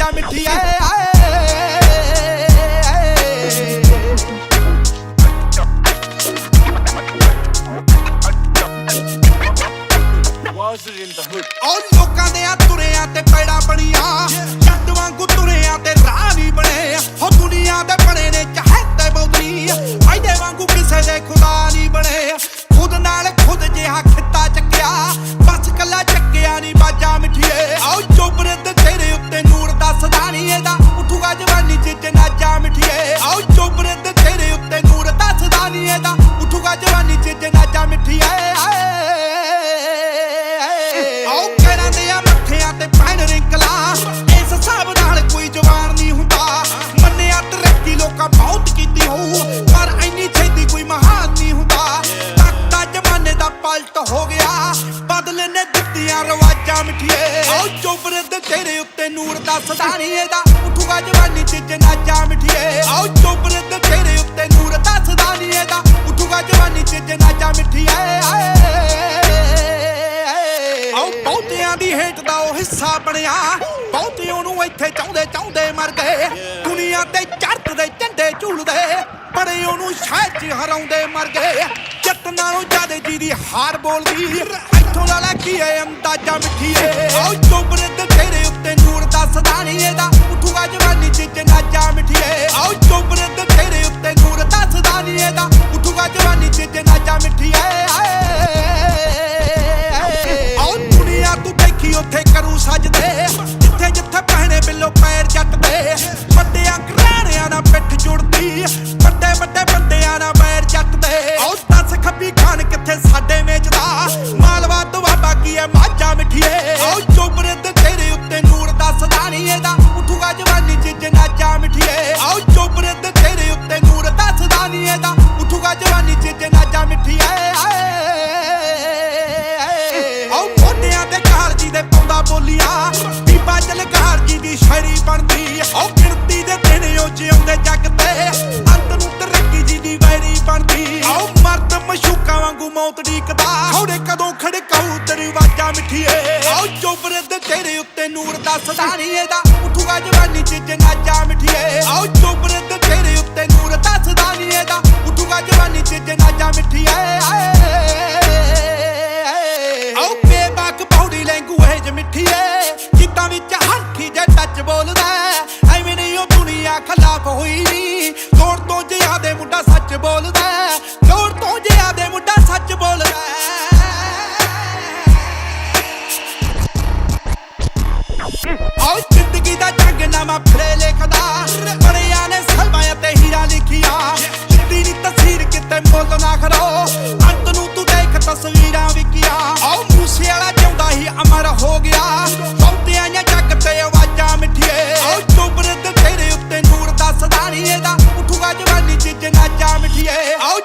ਨਾਜਾ ਮਿੱਠੀ ਆਏ ਆਏ it in the hood? ਉਹ ਲੋਕਾਂ ਦੇ ਆ ਤੁਰਿਆਂ ਤੇ ਪੈੜਾ ਨੂਰ ਦੱਸਦਾ ਨਹੀਂ ਇਹਦਾ ਉੱਠੂਗਾ ਜਵਾਨੀ ਚ ਜਨਾਜਾ ਮਿੱਠੀਏ। ਆਓ ਚੋਬਰੇ ਤੇ ਤੇਰੇ ਉੱਤੇ ਨੂਰ ਦੱਸਦਾ ਨਹੀਂ ਇਹਦਾ ਉੱਠੂਗਾ ਜਵਾਨੀ ਚ ਜਨਾਜਾ ਮਿੱਠੀਏ। ਆਓ ਬਹੁਤਿਆਂ ਦੀ ਹੇਟ ਦਾ ਉਹ ਹਿੱਸਾ ਬਣਿਆ। ਬਹੁਤੇ ਉਹਨੂੰ ਇੱਥੇ ਚਾਹੁੰਦੇ ਚਾਹੁੰਦੇ ਮਰ ਗਏ। ਦੁਨੀਆ ਤੇ ਦੇ ਝੰਡੇ ਝੂਲਦੇ। ਬੜੇ ਉਹਨੂੰ ਸ਼ਹਿਰ 'ਚ ਹਰਾਉਂਦੇ ਮਰ ਗਏ। ਜੱਟ ਨਾਲੋਂ ਜ਼ਿਆਦੇ ਜੀ ਦੀ ਹਾਰ ਬੋਲਦੀ। ਇੱਥੋਂ ਦਾ ਲੈ ਕੀ ਵੱਡਿਆਂ ਘਰਾਣਿਆਂ ਨਾਲ ਪਿੱਠ ਜੁੜਦੀ ਵੱਡੇ ਵੱਡੇ ਬੰਦਿਆਂ ਨਾਲ ਪੈਰ ਜੱਟ ਦੇ ਦੱਸ ਖੱਬੀ ਖਾਨ ਕਿੱਥੇ ਸਾਡੇ ਮੇਜ ਦਾ? ਮਾਲਵਾ ਦੁਆਬਾ ਕੀ ਐ ਮਾਝਾ ਮਿੱਠੀਏ? ਆਓ ਚੋਬਰੇ ਤੇ ਤੇਰੇ ਉੱਤੇ ਨੂਰ ਦੱਸਦਾ ਨਹੀਂ ਇਹਦਾ। ਉੱਠੂਗਾ ਜਵਾਨੀ ਚ ਜਨਾਜਾ ਮਿੱਠੀਏ। ਆਓ ਚੋਬਰੇ ਤੇ ਤੇਰੇ ਉੱਤੇ ਨੂਰ ਦੱਸਦਾ ਨਹੀਂ ਇਹਦਾ। ਉੱਠੂਗਾ ਜਵਾਨੀ ਚ ਜਨਾਜਾ ਮਿੱਠੀਏ। ਆਓ ਮੋਢਿਆਂ ਤੇ ਕਾਲਜੀ ਦੇ ਪਾਉਂਦਾ ਬੋਲੀਆਂ। ਸ਼ਾਇਰੀ ਬਣਦੀ ਆਓ ਗਿਣਤੀ ਦੇ ਦਿਨ ਉਹ ਜਿਉਂਦੇ ਜੱਗ ਤੇ ਅੰਤ ਨੂੰ ਤਰੱਕੀ ਜੀ ਦੀ ਵੈਰੀ ਬਣਦੀ ਆਓ ਮਰਦ ਮਸ਼ੂਕਾਂ ਵਾਂਗੂ ਮੌਤ ਢੀਕਦਾ। ਹੌੜੇ ਕਦੋਂ ਖੜਕਾਊ ਦਰਵਾਜ਼ਾ ਮਿੱਠੀਏ। ਆਓ ਚੋਬਰੇ ਤੇ ਤੇਰੇ ਉੱਤੇ ਨੂਰ ਦੱਸਦਾ ਨਹੀਂ ਇਹਦਾ। ਉੱਠੂਗਾ ਜਵਾਨੀ ਚ ਜਨਾਜਾ ਮਿੱਠੀਏ। ਆਓ ਚੋਬਰੇ ਖਿਲਾਫ ਹੋਈ। ਨੀ ਲੋੜ ਤੋਂ ਜ਼ਿਆਦੇ ਮੁੰਡਾ ਸੱਚ ਬੋਲਦਾ ਹੈ। ਲੋੜ ਤੋਂ ਜ਼ਿਆਦੇ ਮੁੰਡਾ ਸੱਚ ਬੋਲਦਾ ਹੈ। ਜ਼ਿੰਦਗੀ ਦਾ ਜੰਗ ਨਾਮਾ ਫੜੇ ਲਿਖਦਾ। ਬੜਿਆਂ ਨੇ ਸਲਮਾਂ ਤੇ ਹੀਰਾ ਲਿਖਿਆ। ਜਿੱਦੀ ਨੀ ਤਸਵੀਰ ਕਿਤੇ ਮੁੱਲ ਨਾ ਖੜੋ। yeah. Oh